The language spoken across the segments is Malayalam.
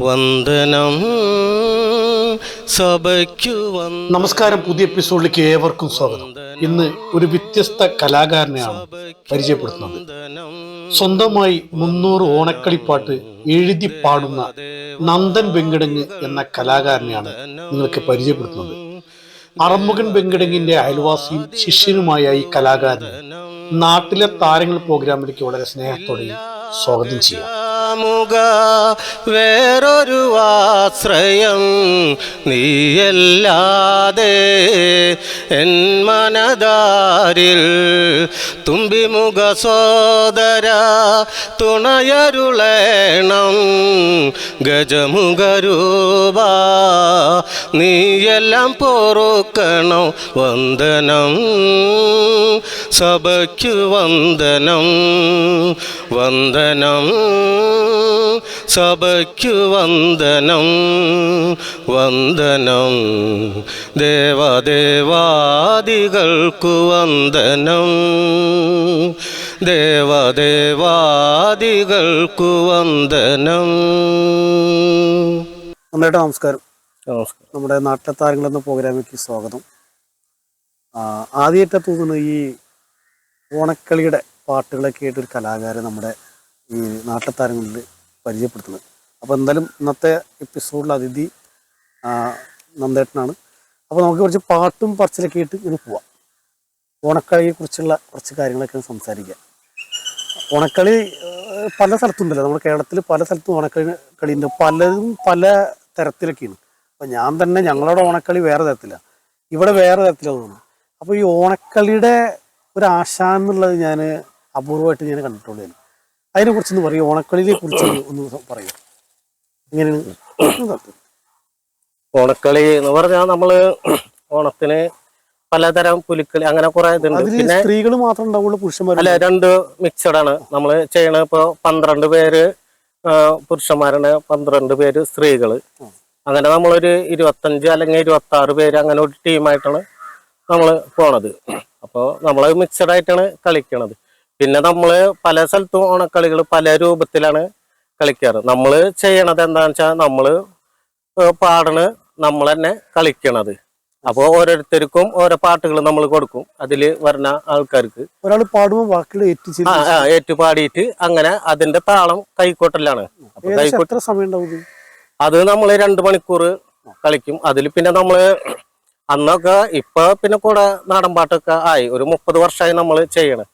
വന്ദനം സഭയ്ക്കു നമസ്കാരം. പുതിയ എപ്പിസോഡിലേക്ക് ഏവർക്കും സ്വാഗതം. ഇന്ന് ഒരു വ്യത്യസ്ത കലാകാരനെയാണ് പരിചയപ്പെടുത്തുന്നത്. സ്വന്തമായി മുന്നൂറ് ഓണക്കളിപ്പാട്ട് എഴുതി പാടുന്ന നന്ദൻ വെങ്കിടങ്ങ് എന്ന കലാകാരനെയാണ് നിങ്ങൾക്ക് പരിചയപ്പെടുത്തുന്നത്. അറമുഖൻ വെങ്കിടങ്ങിന്റെ അയൽവാസിയും ശിഷ്യനുമായ ഈ കലാകാരൻ നാട്ടിലെ താരങ്ങൾ പ്രോഗ്രാമിലേക്ക് വളരെ സ്നേഹത്തോടെയും സ്വാഗതം ചെയ്യാം. മുക വേറൊരു ആശ്രയം നീയല്ലാതെ എൻ മനതാരിൽ തുമ്പിമുഖ സോദര തുണയരുളേണം ഗജമുഖരൂപ. നീയെല്ലാം പൊറുക്കണം വന്ദനം സഭയ്ക്കു വന്ദനം വന്ദനം സഭയ്ക്കു വന്ദനം വന്ദനം. ദേവദേവാദികൾക്കു വന്ദനം. ദേവദേവാദികൾക്കു വന്ദനം. നന്നായിട്ട് നമസ്കാരം. നമസ്കാരം. നമ്മുടെ നാട്ടിലെ താരങ്ങൾ എന്ന പ്രോഗ്രാമിലേക്ക് സ്വാഗതം. ആദ്യമായിട്ട് തോന്നുന്നു ഈ ഓണക്കളിയുടെ പാട്ടുകളൊക്കെ ആയിട്ട് ഒരു കലാകാരൻ നമ്മുടെ ഈ നാട്ടിലെ താരങ്ങളിൽ പരിചയപ്പെടുത്തുന്നത്. അപ്പോൾ എന്തായാലും ഇന്നത്തെ എപ്പിസോഡിലെ അതിഥി നന്ദേട്ടനാണ്. അപ്പോൾ നമുക്ക് കുറച്ച് പാട്ടും പറച്ചിലൊക്കെ ആയിട്ട് ഇങ്ങനെ പോവാം. ഓണക്കളിയെ കുറിച്ചുള്ള കുറച്ച് കാര്യങ്ങളൊക്കെ സംസാരിക്കാം. ഓണക്കളി പല സ്ഥലത്തുണ്ടല്ലോ. നമ്മുടെ കേരളത്തിൽ പല സ്ഥലത്തും ഓണക്കളി കളിയുണ്ട്. പലതും പല തരത്തിലൊക്കെയാണ്. അപ്പോൾ ഞാൻ തന്നെ ഞങ്ങളുടെ ഓണക്കളി വേറെ തരത്തിലാണ് ഇവിടെ വേറെ തരത്തിലാണ് തോന്നുന്നു. അപ്പോൾ ഈ ഓണക്കളിയുടെ ഒരു ആശ എന്നുള്ളത് ഞാൻ അപൂർവമായിട്ട് ഞാൻ കണ്ടിട്ടുള്ളൂ അതിനെക്കുറിച്ചൊന്ന് പറയൂ. ഓണക്കളിയെ കുറിച്ച് ഒന്ന് പറയൂ. എങ്ങനെയാണ്? ഓണക്കളി എന്ന് പറഞ്ഞാൽ നമ്മൾ ഓണത്തിന് പലതരം പുലുക്കൾ അങ്ങനെ കുറെ ഇതുണ്ട്. പിന്നെ സ്ത്രീകൾ മാത്രം ഉണ്ടാവുള്ളൂ പുരുഷന്മാർ അല്ല രണ്ട് മിക്സഡ് ആണ്. നമ്മൾ ചെയ്യണ ഇപ്പൊ പന്ത്രണ്ട് പേര് പുരുഷന്മാരാണ് പന്ത്രണ്ട് പേര് സ്ത്രീകൾ. അങ്ങനെ നമ്മളൊരു ഇരുപത്തഞ്ച് അല്ലെങ്കിൽ ഇരുപത്തി ആറ് പേര് അങ്ങനെ ഒരു ടീമായിട്ടാണ് നമ്മൾ പോണത്. അപ്പോൾ നമ്മൾ മിക്സഡ് ആയിട്ടാണ് കളിക്കണത്. പിന്നെ നമ്മൾ പല സ്ഥലത്തും ഓണക്കളികൾ പല രൂപത്തിലാണ് കളിക്കാറ്. നമ്മൾ ചെയ്യണത് എന്താണെന്ന് വെച്ചാൽ നമ്മൾ പാടണ് നമ്മൾ തന്നെ കളിക്കണത്. അപ്പോൾ ഓരോരുത്തർക്കും ഓരോ പാട്ടുകൾ നമ്മൾ കൊടുക്കും. അതിൽ വരുന്ന ആൾക്കാർക്ക്. ഒരാൾ പാടുമ്പോൾ ഏറ്റുപാടിയിട്ട് അങ്ങനെ അതിന്റെ താളം കൈക്കോട്ടലാണ്? അത് നമ്മൾ രണ്ട് മണിക്കൂർ കളിക്കും. അതിൽ പിന്നെ നമ്മൾ അന്നൊക്കെ ഇപ്പൊ പിന്നെ കൂടെ നാടൻ പാട്ടൊക്കെ ആയി. ഒരു മുപ്പത് വർഷമായി നമ്മൾ ചെയ്യണം.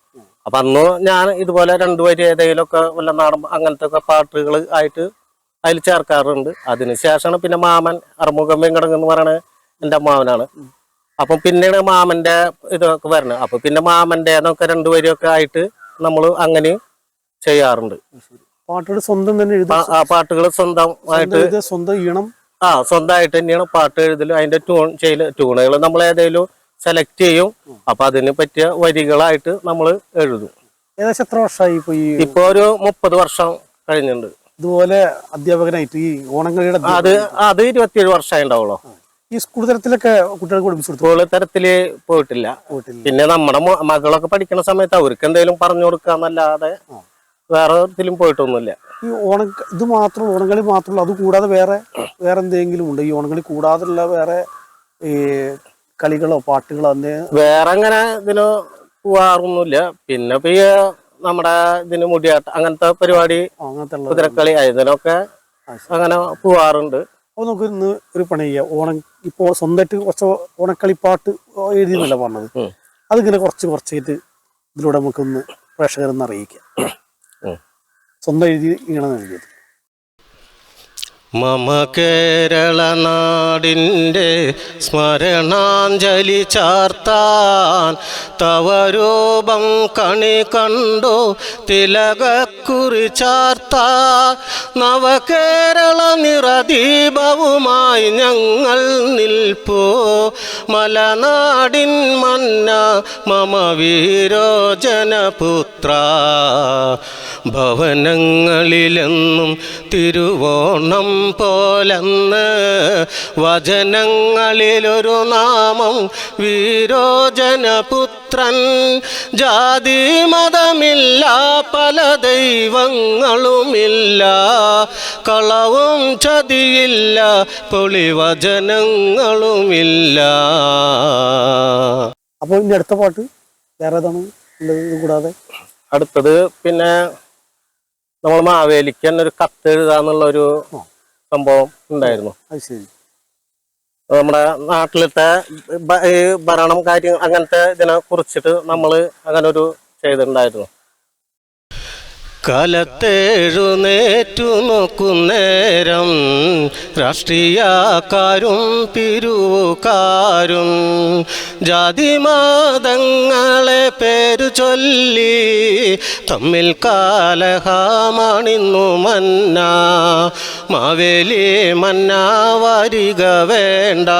അപ്പൊ അന്ന് ഞാൻ ഇതുപോലെ രണ്ടു വരി ഏതെങ്കിലുമൊക്കെ വല്ല നാടൻ അങ്ങനത്തെ ഒക്കെ പാട്ടുകൾ ആയിട്ട് അതിൽ ചേർക്കാറുണ്ട്. അതിനുശേഷമാണ് പിന്നെ മാമൻ അറുമുഖം വെങ്കടങ്ങ് എന്ന് പറയണ എന്റെ മാമനാണ്. അപ്പൊ പിന്നെയാണ് മാമന്റെ ഇതൊക്കെ വരണത്. അപ്പൊ പിന്നെ മാമന്റെ എന്നൊക്കെ രണ്ടുപേരൊക്കെ ആയിട്ട് നമ്മൾ അങ്ങനെ ചെയ്യാറുണ്ട്. പാട്ടുകൾ സ്വന്തം തന്നെ ആ പാട്ടുകൾ സ്വന്തമായിട്ട് സ്വന്തം ഈണം. ആ സ്വന്തമായിട്ട് തന്നെയാണ് പാട്ട് എഴുതലും. അതിന്റെ ട്യൂൺ ചെയ്യൽ ട്യൂണുകൾ നമ്മൾ ഏതെങ്കിലും സെലക്ട് ചെയ്യും. അപ്പൊ അതിന് പറ്റിയ വരികളായിട്ട് നമ്മൾ എഴുതും. ഏകദേശം എത്ര വർഷമായി ഇപ്പൊ ഈ ഇപ്പൊ ഒരു മുപ്പത് വർഷം കഴിഞ്ഞിട്ടുണ്ട്. ഇതുപോലെ അധ്യാപകനായിട്ട് ഈ ഓണങ്ങളുടെ അത് അത് ഇരുപത്തിയേഴ് വർഷമായി ഉണ്ടാവുള്ളൂ ഈ സ്കൂൾ തരത്തിലൊക്കെ കുട്ടികൾക്ക് സ്കൂൾ തരത്തിൽ പോയിട്ടില്ല. പിന്നെ നമ്മുടെ മകളൊക്കെ പഠിക്കുന്ന സമയത്ത് അവർക്ക് എന്തെങ്കിലും പറഞ്ഞു കൊടുക്കാന്നല്ലാതെ വേറെ ഇതിലും പോയിട്ടൊന്നുമില്ല. ഈ ഓണ ഇത് മാത്രം ഓണങ്ങളി മാത്രമല്ല അത് കൂടാതെ വേറെ വേറെ എന്തെങ്കിലും ഉണ്ട്? ഈ ഓണങ്ങളി കൂടാതെയുള്ള വേറെ ഈ കളികളോ പാട്ടുകളോ അന്നെ വേറെ അങ്ങനെ ഇതിന് പോവാറൊന്നുമില്ല. പിന്നെ ഇപ്പൊ ഈ നമ്മുടെ ഇതിന് മുടിയാട്ട അങ്ങനത്തെ പരിപാടി കുതിരക്കളി അതിനൊക്കെ അങ്ങനെ പോവാറുണ്ട്. അപ്പൊ നമുക്ക് ഇന്ന് ഒരു പണി ചെയ്യാം ഓണം ഇപ്പോ സ്വന്തമായിട്ട് കുറച്ച് ഓണക്കളിപ്പാട്ട് എഴുതിയെന്നല്ല പറഞ്ഞത് ഉം. അതിങ്ങനെ കുറച്ച് കുറച്ചായിട്ട് ഇതിലൂടെ നമുക്കൊന്ന് പ്രേക്ഷകരെന്ന് അറിയിക്കാം. സ്വന്തം എഴുതി ഇങ്ങനെ എഴുതിയത് മമ കേരള നാടിന്റെ സ്മരണാഞ്ജലി ചാർത്താൻ തവരൂപം കണി കണ്ടു തിലകക്കുറി ചാർത്ത നവകേരള നിറദീപവുമായി ഞങ്ങൾ നിൽപ്പോ. മലനാടിൻ മന്ന മമ വീരോജനപുത്ര ഭവനങ്ങളിലെന്നും തിരുവോണം പോലെന്ന് വചനങ്ങളിലൊരു നാമം വീരോജനപുത്രൻ ജാതി മതമില്ല പല ദൈവങ്ങളുമില്ല. കളവും ചതിയില്ല പൊളിവചനങ്ങളുമില്ല. അപ്പോൾ ഇനി അടുത്ത പാട്ട് വേറെ ഏതാണ് ഉള്ളത് കൂടാതെ. അടുത്തത് പിന്നെ നമ്മൾ മാവേലിക്ക് തന്നെ ഒരു കത്ത് എഴുതാന്നുള്ള ഒരു സംഭവം ഉണ്ടായിരുന്നു. അത് ശരി. നമ്മുടെ നാട്ടിലത്തെ ഭരണം കാര്യം അങ്ങനത്തെ ഇതിനെ കുറിച്ചിട്ട് നമ്മൾ അങ്ങനെ ഒരു ചെയ്തിട്ടുണ്ടായിരുന്നു. കലത്തെഴുന്നേറ്റു നോക്കുന്നേരം രാഷ്ട്രീയക്കാരും പിരുവുകാരും ജാതിമതങ്ങളെ പേരു ചൊല്ലി തമ്മിൽ കാലഹമാണിന്നു മന്ന മാവേലി മന്ന വരിക വേണ്ട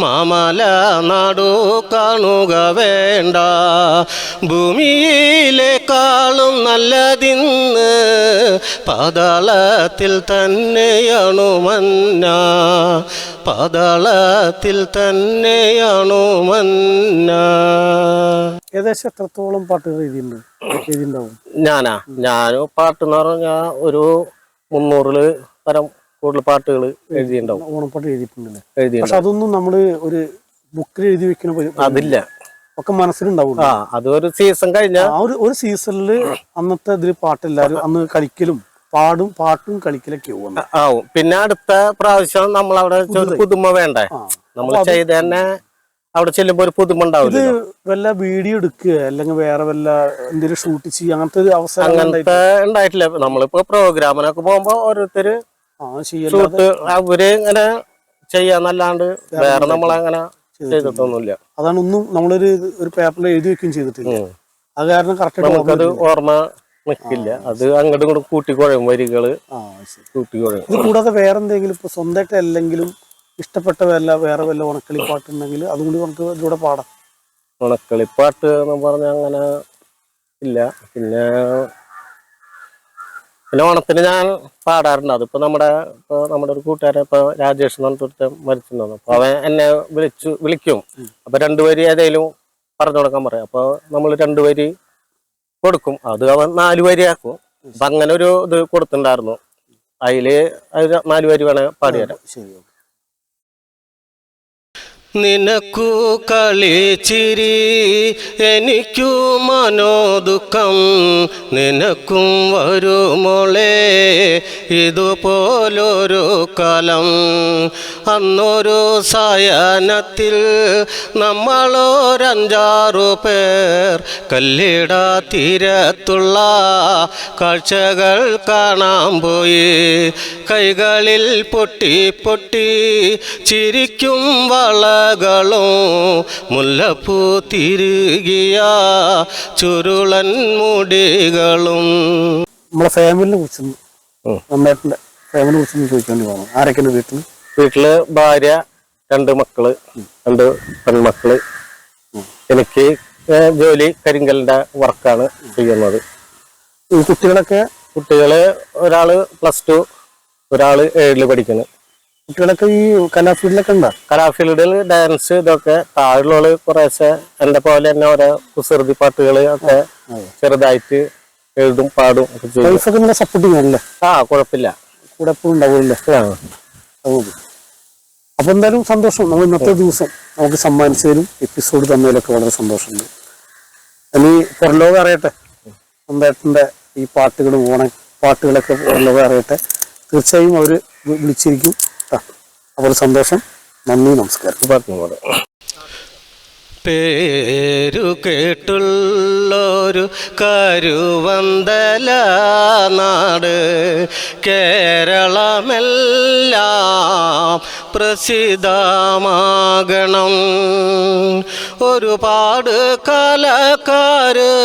മാമല നാടു കാണുക വേണ്ട ഭൂമിയിലേക്കാളും നല്ലതിന്ന് പാതാളത്തിൽ തന്നെയാണു മന്ന. പാതാളത്തിൽ തന്നെയാണു മന്ന. ഏകദേശം എത്രത്തോളം പാട്ടുകൾ എഴുതിയിട്ടുണ്ട്? എഴുതിയിട്ടുണ്ടാവും? ഞാനാ? ഞാനും പാട്ടെന്ന് പറഞ്ഞാൽ ഒരു മുന്നൂറിൽ തരം കൂടുതൽ പാട്ടുകൾ എഴുതിയിട്ടുണ്ടാവും. ഓണപ്പാട്ട് എഴുതിയിട്ടുണ്ട് പക്ഷെ അതൊന്നും നമ്മൾ ഒരു ബുക്കിൽ എഴുതി വെക്കുന്ന പരി- അതില്ല. ഒക്കെ മനസ്സിലുണ്ടാവും ആ അത് ഒരു സീസൺ കഴിഞ്ഞ ആ ഒരു ഒരു സീസണിൽ അന്നത്തെ ഇതിൽ പാട്ടെല്ലാരും അന്ന് കളിക്കലും പാടും പാട്ടും കളിക്കലൊക്കെ ആവും പിന്നെ അടുത്ത പ്രാവശ്യം നമ്മൾ അവിടെ ഒരു പുതുമ വേണ്ടേ? നമ്മൾ ചെയ്ത് തന്നെ അവിടെ ചെല്ലുമ്പോ ഒരു പുതുമ ഉണ്ടാവില്ല ഇത് വല്ല വീഡിയോ എടുക്കുക അല്ലെങ്കിൽ വേറെ വല്ല എന്തെങ്കിലും ഷൂട്ട് ചെയ്യുക അങ്ങനത്തെ ഒരു അവസരം അങ്ങനത്തെ ഉണ്ടായിട്ടില്ല. നമ്മളിപ്പോ പ്രോഗ്രാമിനൊക്കെ പോകുമ്പോ ഓരോരുത്തര് ആ ചെയ്യല്ല ഷൂട്ട് അവർ ഇങ്ങനെ ചെയ്യാന്നല്ലാണ്ട് വേറെ നമ്മളങ്ങനെ ചെയ്തിട്ടൊന്നുമില്ല അതാണ് ഒന്നും നമ്മളൊരു ഒരു പേപ്പറിൽ എഴുതി വെക്കുകയും ചെയ്തിട്ടില്ല. അത് കാരണം കറക്റ്റ് നമുക്കത് ഓർമ്മ നിൽക്കില്ല അത് അങ്ങോട്ടും ഇങ്ങോട്ടും കൂട്ടിക്കുഴയും വരികൾ. കൂട്ടിക്കുഴയും. ഇത് കൂടാതെ വേറെ എന്തെങ്കിലും ഇപ്പൊ സ്വന്തമായിട്ട് അല്ലെങ്കിലും ഇഷ്ടപ്പെട്ട വല്ല വേറെ വല്ല ഉണക്കളി പാട്ടുണ്ടെങ്കിൽ അതും കൂടി നമുക്ക് ഇതിലൂടെ പാടാം. ഉണക്കളിപ്പാട്ട് എന്ന് പറഞ്ഞ അങ്ങനെ ഇല്ല. പിന്നെ പിന്നെ ഓണത്തിന് ഞാൻ പാടാറുണ്ട്. അതിപ്പോ നമ്മുടെ ഇപ്പൊ നമ്മുടെ ഒരു കൂട്ടുകാരൻ ഇപ്പൊ രാജേഷ് എന്ന് പറഞ്ഞിട്ട് മരിച്ചിട്ടുണ്ടായിരുന്നു. അപ്പൊ അവൻ എന്നെ വിളിച്ചു വിളിക്കും. അപ്പൊ രണ്ടുപേര് ഏതെങ്കിലും പറഞ്ഞു കൊടുക്കാൻ പറയാം. അപ്പൊ നമ്മൾ രണ്ടുപേര് കൊടുക്കും. അത് അവൻ നാല് വരി ആക്കും. അപ്പൊ അങ്ങനെ ഒരു ഇത് കൊടുത്തിട്ടുണ്ടായിരുന്നു. അതിൽ അത് നാല് വരി വേണേ പാടിയാലും നിനക്കു കളിച്ചിരി എനിക്കു മനോദുഃഖം നിനക്കും വരുമോളെ ഇതുപോലൊരു കാലം അന്നൊരു സയനത്തിൽ നമ്മളോരഞ്ചാറു പേർ കല്ലിട തീരത്തുള്ള കാഴ്ചകൾ കാണാൻ പോയി. കൈകളിൽ പൊട്ടി പൊട്ടി ചിരിക്കും വളകളും മുല്ലപ്പൂ തിരുകിയ ചുരുളൻ മുടികളും. നമ്മളെ ഫാമിലിനെ കുറിച്ചൊന്ന്. നന്നായിട്ടുണ്ട്. ഫാമിലിനെ കുറിച്ചൊന്ന് ചോദിക്കേണ്ടി വന്നു ആരൊക്കെയാണ് വീട്ടിൽ വീട്ടിൽ ഭാര്യ രണ്ട് മക്കൾ രണ്ട് പെൺമക്കൾ. എനിക്ക് ജോലി കരിങ്കലിന്റെ വർക്കാണ് ചെയ്യുന്നത്. ഈ കുട്ടികളൊക്കെ കുട്ടികൾ ഒരാൾ പ്ലസ് ടു ഒരാൾ ഏഴിൽ പഠിക്കുന്നു. കുട്ടികളൊക്കെ ഈ കലാഫീൽഡിലൊക്കെ ഉണ്ടോ? കലാഫീൽഡിൽ ഡാൻസ് ഇതൊക്കെ താഴെയുള്ളവൾ കുറേശ്ശെ എന്റെ പോലെ തന്നെ ഓരോ കുസൃതി പാട്ടുകൾ ഒക്കെ ചെറുതായിട്ട് എഴുതും പാടും ഒക്കെ ചെയ്യും. വൈഫൊക്കെ നല്ല സപ്പോർട്ടിങ് ആണല്ലേ ആ കുഴപ്പമില്ല. കൂടെ എപ്പോഴും ഉണ്ടാവില്ലേ ആ. അതുകൊണ്ട് അപ്പൊ എന്തായാലും സന്തോഷം. നമ്മൾ ഇന്നത്തെ ദിവസം നമുക്ക് സമ്മാനിച്ചതിലും എപ്പിസോഡ് തന്നതിലൊക്കെ വളരെ സന്തോഷമുണ്ട്. ഇനി പുറലോകം അറിയട്ടെ. സ്വന്തമായിട്ടിന്റെ ഈ പാട്ടുകളും ഓണ പാട്ടുകളൊക്കെ പുറലോകം അറിയട്ടെ. തീർച്ചയായും അവർ വിളിച്ചിരിക്കും. അപ്പോൾ സന്തോഷം. നന്ദി നമസ്കാരം. പേരു കേട്ടുള്ളൊരു കരുവന്തല നാട്. കേരളമെല്ലാം പ്രസിദ്ധമാകണം. ഒരുപാട് കലക്കാര്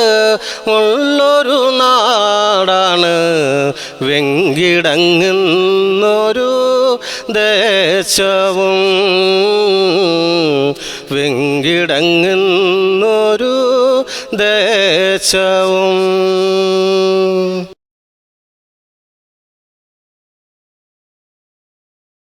ഉള്ളൊരു നാടാണ്. വെങ്കിടങ്ങുന്നൊരു ദേശവും. വെങ്കിടങ്ങുന്നൊരു ദേശവും.